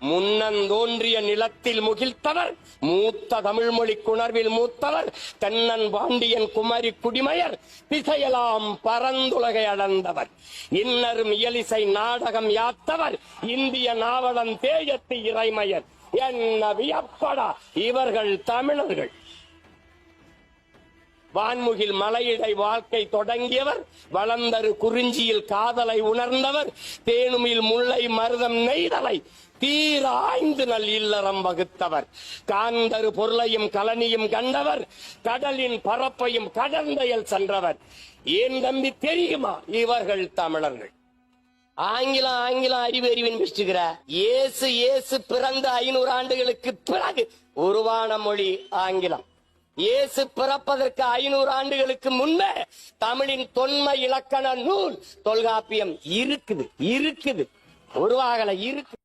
முன்னந்தோன்றிய நிலத்தில் முகிழ்த்தவர் மூத்த தமிழ்மொழி குணர்வில் மூத்தவர் தென்னன் பாண்டியன் குமரி குடிமையர் திசையெல்லாம் பரந்துலகை அடர்ந்தவர். இன்னரும் இயலிசை நாடகம் யாத்தவர் இந்திய நாவலம் தேயத்து இறைமையர். என்ன வியப்படா இவர்கள் தமிழர்கள். வான்முகில் மலையிடை வாழ்க்கை தொடங்கியவர் வளர்ந்தரு குறிஞ்சியில் காதலை உணர்ந்தவர் தேனுமில் முல்லை மருதம் நெய்தலை தீராய்ந்து நல் இல்லறம் வகுத்தவர். காந்தரு பொருளையும் கலனியும் கண்டவர் கடலின் பரப்பையும் கடந்தையல் சென்றவர். ஏன் தம்பி தெரியுமா? இவர்கள் தமிழர்கள். ஆங்கிலம் ஆங்கிலம் அறிவு அறிவின் ஏசு இயேசு பிறந்த ஐநூறு ஆண்டுகளுக்கு பிறகு உருவான மொழி ஆங்கிலம். இயேசு பிறப்பதற்கு ஐநூறு ஆண்டுகளுக்கு முன்பே தமிழின் தொன்மை இலக்கண நூல் தொல்காப்பியம் இருக்குது இருக்குது. உருவாகல இருக்கு